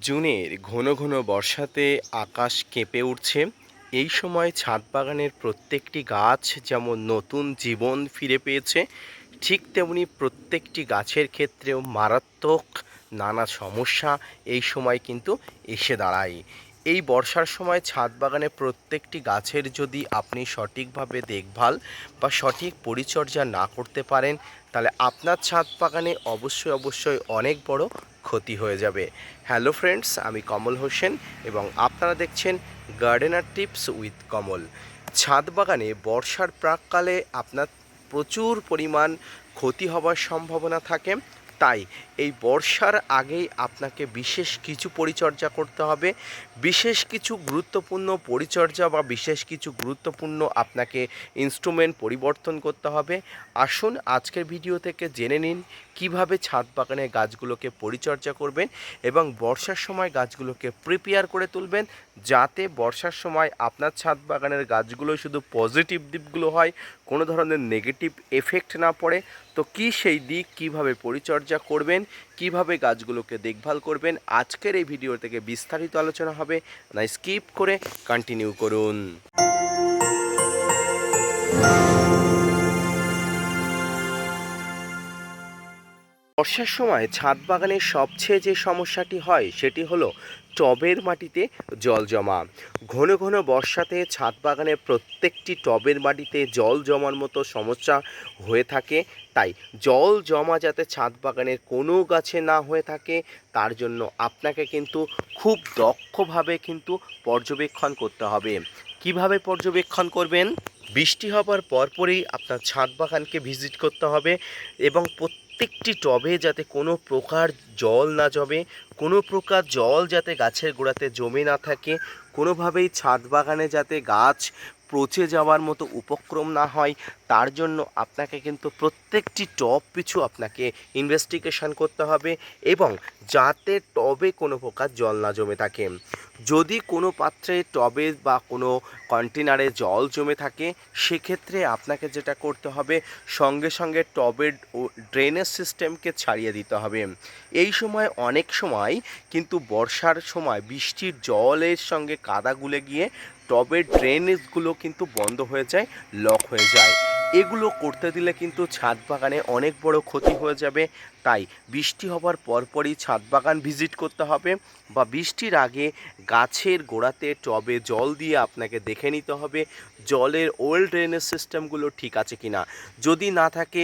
জুনের ঘন ঘন বর্ষাতে আকাশ কেঁপে উঠছে। এই সময় ছাদ বাগানের প্রত্যেকটি গাছ যেমন নতুন জীবন ফিরে পেয়েছে, ঠিক তেমনি প্রত্যেকটি গাছের ক্ষেত্রেও মারাত্মক নানা সমস্যা এই সময় কিন্তু এসে দাঁড়ায়। এই বর্ষার সময় ছাদ বাগানে প্রত্যেকটি গাছের যদি আপনি সঠিকভাবে দেখভাল বা সঠিক পরিচর্যা না করতে পারেন, তাহলে আপনার ছাদ বাগানে অবশ্যই অবশ্যই অনেক বড় ক্ষতি হয়ে যাবে। হ্যালো ফ্রেন্ডস আমি কমল হোসেন এবং আপনারা দেখছেন গার্ডেনার টিপস উইথ কমল। ছাদ বাগানে বর্ষার প্রাককালে আপনার প্রচুর পরিমাণ ক্ষতি হওয়ার সম্ভাবনা থাকে। তাই এই বর্ষার আগেই আপনাকে বিশেষ কিছু পরিচর্যা করতে হবে। বিশেষ কিছু গুরুত্বপূর্ণ পরিচর্যা বা বিশেষ কিছু গুরুত্বপূর্ণ আপনাকে ইনস্ট্রুমেন্ট পরিবর্তন করতে হবে। আসুন আজকের ভিডিও থেকে জেনে নিন কীভাবে ছাদ বাগানে গাছগুলোকে পরিচর্যা করবেন এবং বর্ষার সময় গাছগুলোকে প্রিপেয়ার করে তুলবেন যাতে বর্ষার সময় আপনার ছাদ বাগানের গাছগুলো শুধু পজিটিভ দিকগুলো হয়, কোনো ধরনের নেগেটিভ এফেক্ট না পড়ে। তো কি সেই দিক কীভাবে পরিচর্যা করবেন, কীভাবে গাছগুলোকে দেখভাল করবেন, আজকের এই ভিডিও থেকে বিস্তারিত আলোচনা হবে। না স্কিপ করে কন্টিনিউ করুন। বর্ষার সময় ছাদ বাগানের সবচেয়ে যে সমস্যাটি হয়, সেটি হলো টবের মাটিতে জল জমা। ঘন ঘন বর্ষাতে ছাদ বাগানের প্রত্যেকটি টবের মাটিতে জল জমার মতো সমস্যা হয়ে থাকে। তাই জল জমা যাতে ছাদ বাগানের কোনো গাছে না হয়ে থাকে, তার জন্য আপনাকে কিন্তু খুব দক্ষভাবে কিন্তু পর্যবেক্ষণ করতে হবে। কীভাবে পর্যবেক্ষণ করবেন? বৃষ্টি হবার পরপরই আপনার ছাদ বাগানকে ভিজিট করতে হবে এবং প্রত্যেকটি টবে যাতে কোনো প্রকার জল না জমে, কোনো প্রকার জল যাতে গাছের গোড়াতে জমে না থাকে, কোনোভাবেই ছাদ বাগানে যাতে গাছ পচে যাওয়ার মতো উপক্রম না হয়, তার জন্য আপনাকে কিন্তু প্রত্যেকটি টব পিছু আপনাকে ইনভেস্টিগেশন করতে হবে এবং যাতে টবে কোনো প্রকার জল না জমে থাকে। যদি কোনো পাত্রে টবে বা কোনো কন্টেনারে জল জমে থাকে, সেক্ষেত্রে আপনাকে যেটা করতে হবে, সঙ্গে সঙ্গে টবের ড্রেনেজ সিস্টেমকে ছাড়িয়ে দিতে হবে। এই সময় অনেক সময় কিন্তু বর্ষার সময় বৃষ্টির জলের সঙ্গে কাদা গুলে গিয়ে টবের ড্রেনেজগুলো কিন্তু বন্ধ হয়ে যায় লক হয়ে যায়। এগুলো করতে দিলে কিন্তু ছাদ বাগানে অনেক বড় ক্ষতি হয়ে যাবে। তাই বৃষ্টি হবার পরপরই ছাদ বাগান ভিজিট করতে হবে বা বৃষ্টির আগে গাছের গোড়াতে টবে জল দিয়ে আপনাকে দেখে নিতে হবে জলের ওল্ড ড্রেনেজ সিস্টেমগুলো ঠিক আছে কি না যদি না থাকে,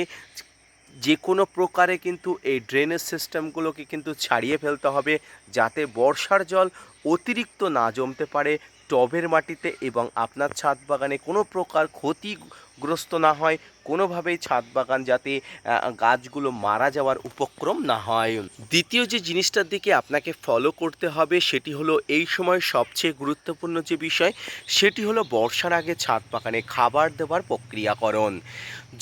যে কোনো প্রকারে কিন্তু এই ড্রেনেজ সিস্টেমগুলোকে কিন্তু ছাড়িয়ে ফেলতে হবে যাতে বর্ষার জল অতিরিক্ত না জমতে পারে। টবের মাটিতে এবং আপনার ছাদ বাগানে কোনো প্রকার ক্ষতিগ্রস্ত না হয়, কোনোভাবেই ছাদ বাগান যাতে গাছগুলো মারা যাওয়ার উপক্রম না হয়। দ্বিতীয় যে জিনিসটার দিকে আপনাকে ফলো করতে হবে, সেটি হলো এই সময় সবচেয়ে গুরুত্বপূর্ণ যে বিষয়, সেটি হলো বর্ষার আগে ছাদ বাগানে খাবার দেওয়ার প্রক্রিয়াকরণ।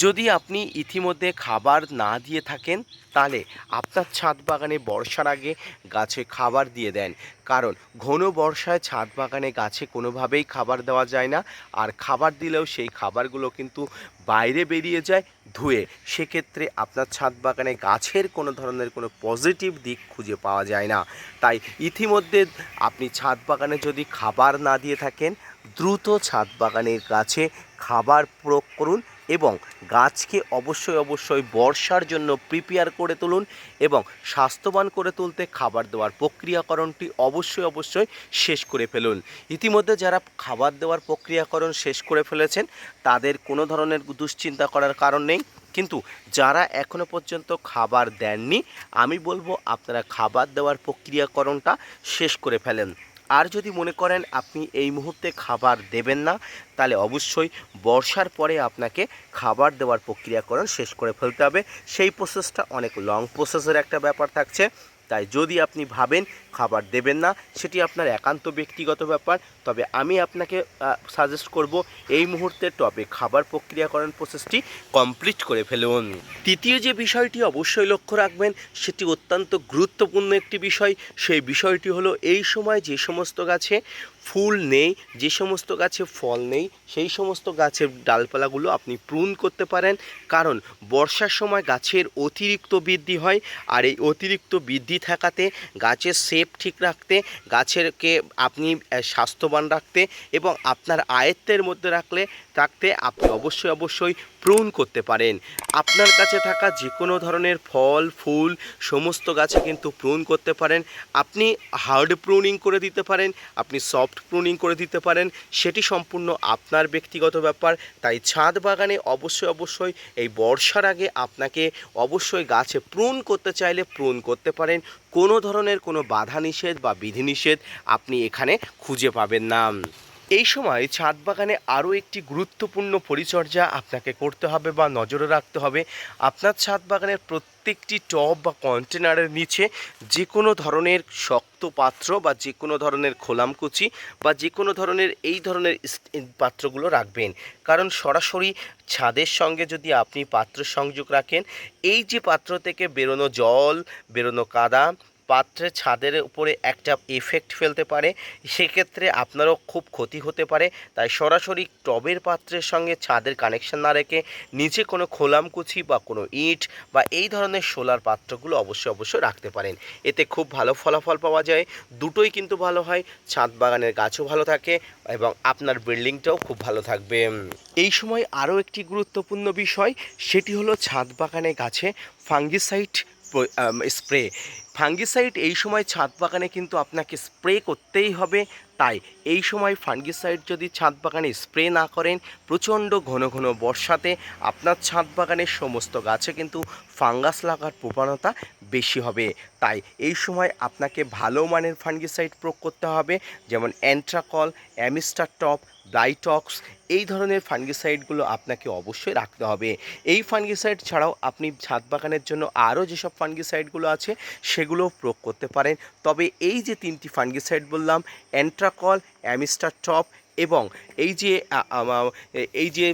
যদি আপনি ইতিমধ্যে খাবার না দিয়ে থাকেন তাহলে আপনার ছাদ বাগানে বর্ষার আগে গাছে খাবার দিয়ে দেন। কারণ ঘন বর্ষায় ছাদ বাগানে গাছে কোনোভাবেই খাবার দেওয়া যায় না। আর খাবার দিলেও সেই খাবারগুলো কিন্তু বাইরে বেরিয়ে যায় ধুয়ে। সেক্ষেত্রে আপনার ছাদ বাগানে গাছের কোনো ধরনের কোনো পজিটিভ দিক খুঁজে পাওয়া যায় না। তাই ইতিমধ্যে আপনি ছাদ বাগানে যদি খাবার না দিয়ে থাকেন, দ্রুত ছাদ বাগানের গাছে খাবার প্রয়োগ করুন। এবং গাছকে অবশ্যই অবশ্যই বর্ষার জন্য প্রিপেয়ার করে তুলুন এবং স্বাস্থ্যবান করে তুলতে খাবার দেওয়ার প্রক্রিয়াকরণটি অবশ্যই অবশ্যই শেষ করে ফেলুন। ইতিমধ্যে যারা খাবার দেওয়ার প্রক্রিয়াকরণ শেষ করে ফেলেছেন, তাদের কোনো ধরনের দুশ্চিন্তা করার কারণ নেই। কিন্তু যারা এখনও পর্যন্ত খাবার দেননি, আমি বলব আপনারা খাবার দেওয়ার প্রক্রিয়াকরণটা শেষ করে ফেলেন। আর যদি মনে করেন আপনি এই মুহূর্তে খাবার দেবেন না, তাহলে অবশ্যই বর্ষার পরে আপনাকে খাবার দেওয়ার প্রক্রিয়াকরণ শেষ করে ফেলতে হবে। সেই প্রসেসটা অনেক লং প্রসেসের একটা ব্যাপার থাকছে। তাই যদি আপনি ভাবেন খাবার দেবেন না, সেটি আপনার একান্ত ব্যক্তিগত ব্যাপার। তবে আমি আপনাকে সাজেস্ট করব এই মুহূর্তে টবে খাবার প্রক্রিয়াকরণ প্রসেসটি কমপ্লিট করে ফেলুন। তৃতীয় যে বিষয়টি অবশ্যই লক্ষ্য রাখবেন, সেটি অত্যন্ত গুরুত্বপূর্ণ একটি বিষয়। সেই বিষয়টি হলো, এই সময় যে সমস্ত গাছে ফুল নেই, যে সমস্ত গাছে ফল নেই, সেই সমস্ত গাছের ডালপালাগুলো আপনি প্রুন করতে পারেন। কারণ, বর্ষার সময় গাছের অতিরিক্ত বৃদ্ধি হয়, আর এই অতিরিক্ত বৃদ্ধি থাকাতে গাছের শেপ শেপ ঠিক রাখতে, গাছেরকে আপনি স্বাস্থ্যবান রাখতে এবং আপনার আয়ত্তের মধ্যে রাখলে, রাখতে আপনি অবশ্যই অবশ্যই প্রুন করতে পারেন। আপনার কাছে থাকা যে কোনো ধরনের ফল, ফুল, সমস্ত গাছে কিন্তু প্রুন করতে পারেন। আপনি হার্ড প্রুনিং করে দিতে পারেন, আপনি সফট প্রুনিং করে দিতে পারেন। সেটি সম্পূর্ণ আপনার ব্যক্তিগত ব্যাপার। তাই ছাদ বাগানে অবশ্যই অবশ্যই এই বর্ষার আগে আপনাকে অবশ্যই গাছে প্রুন করতে চাইলে প্রুন করতে পারেন। কোনো ধরনের কোনো বাধা নিষেধ বা বিধিনিষেধ আপনি এখানে খুঁজে পাবেন না। এই সময় ছাদ বাগানে আরও একটি গুরুত্বপূর্ণ পরিচর্যা আপনাকে করতে হবে বা নজরে রাখতে হবে। আপনার ছাদ বাগানের প্রত্যেকটি টব বা কন্টেনারের নিচে যে কোনো ধরনের শক্ত পাত্র বা যে কোনো ধরনের খোলামকুচি বা যে কোনো ধরনের এই ধরনের পাত্রগুলো রাখবেন। কারণ সরাসরি ছাদের সঙ্গে যদি আপনি পাত্র সংযোগ রাখেন, এই যে পাত্র থেকে বেরোনো জল, বেরোনো কাদা পাত্রের ছাদের উপরে একটা এফেক্ট ফেলতে পারে। সেক্ষেত্রে আপনারও খুব ক্ষতি হতে পারে। তাই সরাসরি টবের পাত্রের সঙ্গে ছাদের কানেকশন না রেখে নিচে কোনো খোলামকুচি বা কোনো ইট বা এই ধরনের সোলার পাত্রগুলো অবশ্যই অবশ্যই রাখতে পারেন। এতে খুব ভালো ফলাফল পাওয়া যায়। দুটোই কিন্তু ভালো হয়। ছাদ বাগানের গাছও ভালো থাকে এবং আপনার বিল্ডিংটাও খুব ভালো থাকবে। এই সময় আরও একটি গুরুত্বপূর্ণ বিষয়, সেটি হলো ছাদ বাগানে গাছে ফাঙ্গিসাইড স্প্রে ফাঙ্গিসাইড এই সময় ছাদ বাগানে কিন্তু আপনাকে স্প্রে করতেই হবে। তাই এই সময় ফাঙ্গিসাইড যদি ছাদ বাগানে স্প্রে না করেন, প্রচণ্ড ঘন ঘন বর্ষাতে আপনার ছাদ বাগানের সমস্ত গাছে কিন্তু ফাঙ্গাস লাগার প্রবণতা বেশি হবে। তাই এই সময় আপনাকে ভালো মানের ফাঙ্গিসাইড প্রয়োগ করতে হবে। যেমন অ্যান্ট্রাকল অ্যামিস্টার টপ ব্লাইটক্স এই ধরনের ফাঙ্গিসাইডগুলো আপনাকে অবশ্যই রাখতে হবে। এই ফাঙ্গিসাইড ছাড়াও আপনি ছাদ বাগানের জন্য আরও যেসব ফাঙ্গিসাইডগুলো আছে সেগুলো প্রয়োগ করতে পারেন। তবে এই যে তিনটি ফাঙ্গিসাইড বললাম অ্যান্ট্রাকল অ্যামিস্টার টপ এবং এই যে এই যে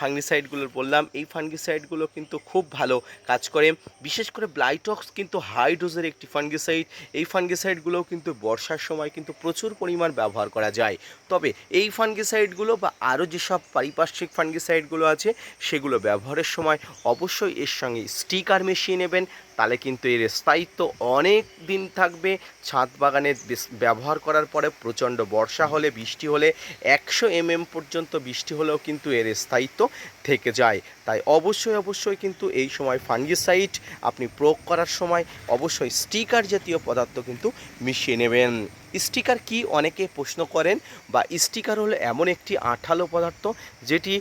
ফাঙ্গিসাইডগুলো বললাম, এই ফাঙ্গিসাইডগুলো কিন্তু খুব ভালো কাজ করে। বিশেষ করে ব্লাইটক্স কিন্তু হাই ডোজের একটি ফাঙ্গিসাইড এই ফাঙ্গিসাইডগুলোও কিন্তু বর্ষার সময় কিন্তু প্রচুর পরিমাণ ব্যবহার করা যায়। তবে এই ফাঙ্গিসাইডগুলো বা আরও যেসব পারিপার্শ্বিক ফাঙ্গিসাইডগুলো আছে, সেগুলো ব্যবহারের সময় অবশ্যই এর সঙ্গে স্টিকার মিশিয়ে নেবেন। তাহলে কিন্তু এর স্থায়িত্ব অনেক দিন থাকবে। ছাদ বাগানে ব্যবহার করার পরে প্রচণ্ড বর্ষা হলে, বৃষ্টি হলে একশো এমএম পর্যন্ত বৃষ্টি হলেও কিন্তু এর স্থায়িত্ব থেকে যায়। তাই অবশ্যই অবশ্যই কিন্তু এই সময় ফাঙ্গিসাইড আপনি প্রয়োগ করার সময় অবশ্যই স্টিকার জাতীয় পদার্থ কিন্তু মিশিয়ে নেবেন। স্টিকার কি অনেকে প্রশ্ন করেন বা স্টিকার হলো এমন একটি আঠালো পদার্থ যেটি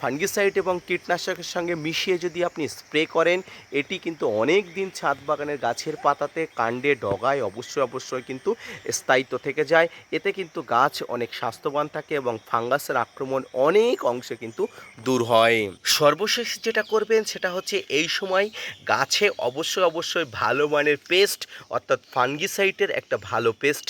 ফাঙ্গিসাইড এবং কীটনাশকের সঙ্গে মিশিয়ে যদি আপনি স্প্রে করেন, এটি কিন্তু অনেক দিন ছাদ বাগানের গাছের পাতাতে কাণ্ডে ডগায় অবশ্যই অবশ্যই কিন্তু স্থায়িত্ব থেকে যায়। এতে কিন্তু গাছ অনেক স্বাস্থ্যবান থাকে এবং ফাঙ্গাসের আক্রমণ অনেক অংশে কিন্তু দূর হয়। সর্বশেষ যেটা করবেন সেটা হচ্ছে এই সময় গাছে অবশ্যই অবশ্যই ভালো মানের পেস্ট, অর্থাৎ ফাঙ্গিসাইটের একটা ভালো পেস্ট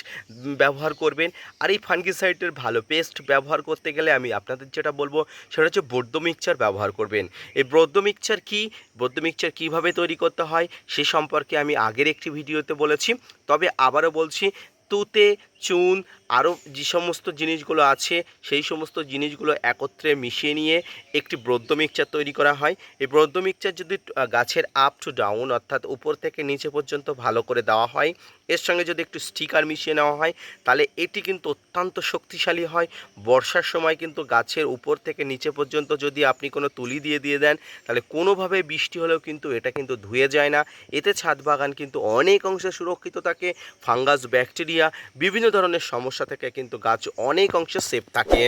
ব্যবহার করবেন। আর এই ফাঙ্গিসাইডের ভালো পেস্ট ব্যবহার করতে গেলে আমি আপনাদের যেটা বলব, সেটা হচ্ছে বৌদ্ধ মিক্সচার ব্যবহার করবেন। এই বৌদ্ধ মিক্সচার কী? বৌদ্ধ মিক্সচার কীভাবে তৈরি করতে হয়? সে সম্পর্কে আমি আগের একটি ভিডিওতে বলেছি। তবে আবারও বলছি, তুতে চুন আরও যে সমস্ত জিনিসগুলো আছে, সেই সমস্ত জিনিসগুলো একত্রে মিশিয়ে নিয়ে একটি ব্রদ্য মিক্সচার তৈরি করা হয়। এই ব্রদ্য মিক্সচার যদি গাছের আপ টু ডাউন অর্থাৎ উপর থেকে নিচে পর্যন্ত ভালো করে দেওয়া হয়, এর সঙ্গে যদি একটু স্টিকার মিশিয়ে নেওয়া হয়, তাহলে এটি কিন্তু অত্যন্ত শক্তিশালী হয়। বর্ষার সময় কিন্তু গাছের উপর থেকে নিচে পর্যন্ত যদি আপনি কোনো তুলি দিয়ে দিয়ে দেন, তাহলে কোনোভাবে বৃষ্টি হলেও কিন্তু এটা কিন্তু ধুয়ে যায় না। এতে ছাদ বাগান কিন্তু অনেক অংশে সুরক্ষিত থাকে। ফাঙ্গাস, ব্যাকটেরিয়া, বিভিন্ন ধরনের সমস্যা থেকে কিন্তু গাছ অনেক অংশে সেফ থাকে।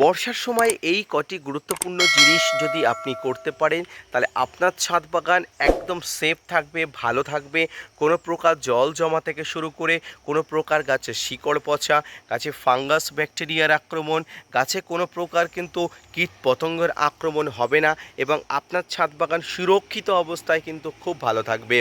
বর্ষার সময় এই কটি গুরুত্বপূর্ণ জিনিস যদি আপনি করতে পারেন, তাহলে আপনার ছাদ বাগান একদম সেফ থাকবে, ভালো থাকবে। কোনো প্রকার জল জমা থেকে শুরু করে কোনো প্রকার গাছে শিকড় পচা, গাছে ফাঙ্গাস, ব্যাকটেরিয়ার আক্রমণ, গাছে কোনো প্রকার কিন্তু কীট পতঙ্গের আক্রমণ হবে না এবং আপনার ছাদ বাগান সুরক্ষিত অবস্থায় কিন্তু খুব ভালো থাকবে।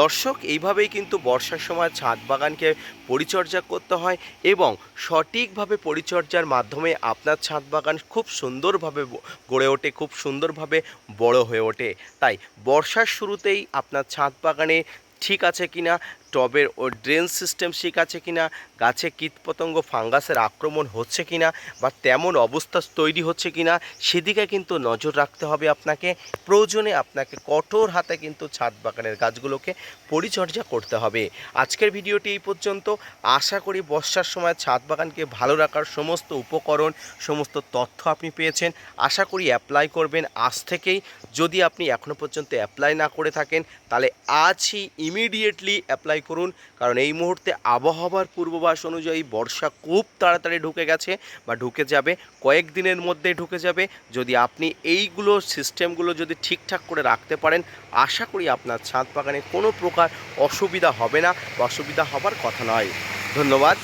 দর্শক, এইভাবেই কিন্তু বর্ষার সময় ছাদ বাগানকে পরিচর্যা করতে হয় এবং সঠিকভাবে পরিচর্যার মাধ্যমে আপনার ছাদ বাগান খুব সুন্দরভাবে গড়ে ওঠে, খুব সুন্দরভাবে বড় হয়ে ওঠে। তাই বর্ষার শুরুতেই আপনার ছাদ বাগানে ঠিক আছে কিনা টবের ও ড্রেন সিস্টেম ঠিক আছে কিনা, গাছে কীটপতঙ্গ, ফাঙ্গাসের আক্রমণ হচ্ছে কিনা বা তেমন অবস্থা তৈরি হচ্ছে কিনা, সেদিকে কিন্তু নজর রাখতে হবে আপনাকে। প্রয়োজনে আপনাকে কঠোর হাতে কিন্তু ছাদ বাগানের গাছগুলোকে পরিচর্যা করতে হবে। আজকের ভিডিওটি এই পর্যন্ত। আশা করি বর্ষার সময় ছাদ বাগানকে ভালো রাখার সমস্ত উপকরণ, সমস্ত তথ্য আপনি পেয়েছেন। আশা করি অ্যাপ্লাই করবেন আজ থেকেই। যদি আপনি এখনও পর্যন্ত অ্যাপ্লাই না করে থাকেন, তাহলে আজই ইমিডিয়েটলি অ্যাপ্লাই করুন, কারণ এই মুহূর্তে আবহাওয়ার পূর্বাভাস অনুযায়ী বর্ষা খুব তাড়াতাড়ি ঢুকে গেছে বা ঢুকে যাবে কয়েকদিনের মধ্যে ঢুকে যাবে। যদি আপনি এইগুলো সিস্টেমগুলো যদি ঠিকঠাক করে রাখতে পারেন, আশা করি আপনার ছাদ বাগানে কোনো প্রকার অসুবিধা হবে না বা অসুবিধা হবার কথা নয়। ধন্যবাদ।